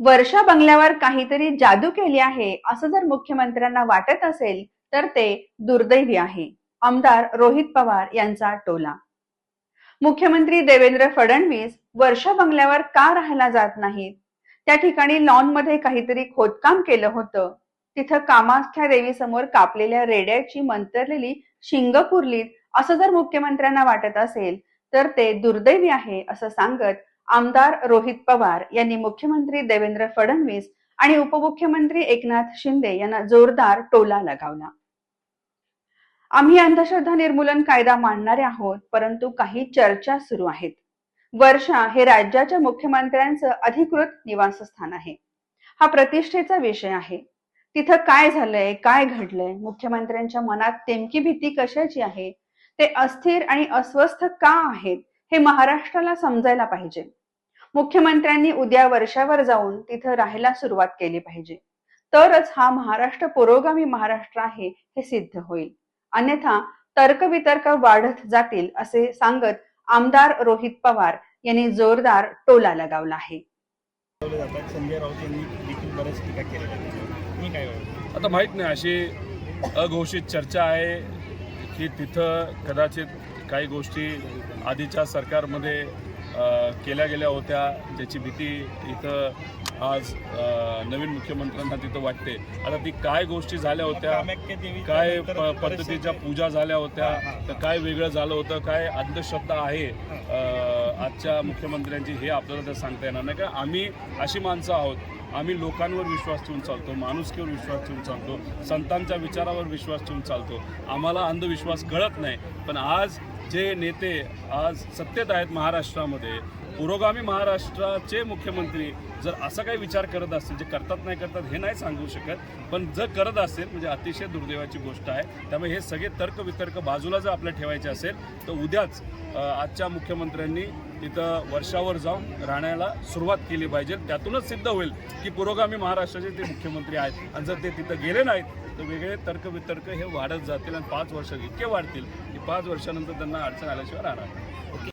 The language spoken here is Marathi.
वर्षा बंगल्यावर काहीतरी जादू केली आहे असं जर मुख्यमंत्र्यांना वाटत असेल तर ते दुर्दैवी आहे. आमदार रोहित पवार यांचा टोला. मुख्यमंत्री देवेंद्र फडणवीस वर्षा बंगल्यावर का राहायला जात नाहीत? त्या ठिकाणी लॉनमध्ये काहीतरी खोदकाम केलं होतं. तिथं कामाख्या देवी समोर कापलेल्या रेड्याची मंतरलेली शिंग पुरलीत असं जर मुख्यमंत्र्यांना वाटत असेल तर ते दुर्दैवी आहे असं सांगत आमदार रोहित पवार यांनी मुख्यमंत्री देवेंद्र फडणवीस आणि उपमुख्यमंत्री एकनाथ शिंदे यांना जोरदार टोला लगावला. आम्ही अंधश्रद्धा निर्मूलन कायदा मांडणारे आहोत परंतु काही चर्चा सुरू आहेत. वर्षा हे राज्याच्या मुख्यमंत्र्यांचं अधिकृत निवासस्थान आहे. हा प्रतिष्ठेचा विषय आहे. तिथं काय झालंय काय घडलंय मुख्यमंत्र्यांच्या मनात नेमकी भीती कशाची आहे? ते अस्थिर आणि अस्वस्थ का आहेत? हे महाराष्ट्राला समजायला पाहिजे. मुख्यमंत्र्यांनी उद्या वर्षावर जाऊन तिथं राहायला सुरुवात केली पाहिजे. तरच हा महाराष्ट्र पुरोगामी महाराष्ट्र आहे हे सिद्ध होईल. अन्यथा तर्कवितर्क वाढत जातील असे सांगत आमदार रोहित पवार यांनी जोरदार टोला लगावला आहे. संजय राऊत यांनी आता माहीत नाही अशी अघोषित चर्चा आहे. की तिथं कदाचित काही गोष्टी आधीच्या सरकारमध्ये केल्या गेल्या होत्या ज्याची भीती इथं आज नवीन मुख्यमंत्र्यांना तिथं वाटते. आता ती काय गोष्टी झाल्या होत्या काय पद्धतीच्या पूजा झाल्या होत्या तर काय वेगळं झालं होतं काय अंधश्रद्धा आहे आजच्या मुख्यमंत्र्यांची हे आपल्याला तर सांगता येणार नाही. का आम्ही अशी माणसं आहोत आम्ही लोकांवर विश्वास ठेवून चालतो माणुसकीवर विश्वास ठेवून चालतो संतांच्या विचारावर विश्वास ठेवून चालतो. आम्हाला अंधविश्वास कळत नाही. पण आज जे नेते आज सत्तेत आहेत महाराष्ट्रामध्ये पुरोगामी महाराष्ट्राचे मुख्यमंत्री जर असा काही विचार करत असतील जे करतात नाही करतात हे नाही सांगू शकत पण जर करत असेल म्हणजे अतिशय दुर्दैवाची गोष्ट आहे त्यामुळे हे सगळे तर्कवितर्क बाजूला जर आपल्याला ठेवायचे असेल तर उद्याच आजच्या मुख्यमंत्र्यांनी तिथं वर्षावर जाऊन राहण्याला सुरुवात केली पाहिजे त्यातूनच सिद्ध होईल की पुरोगामी महाराष्ट्राचे ते मुख्यमंत्री आहेत आणि जर ते तिथं गेले नाहीत तर वेगळे तर्कवितर्क हे वाढत जातील आणि पाच वर्ष इतके वाढतील की पाच वर्षानंतर त्यांना अडचण आल्याशिवाय राहणार नाही.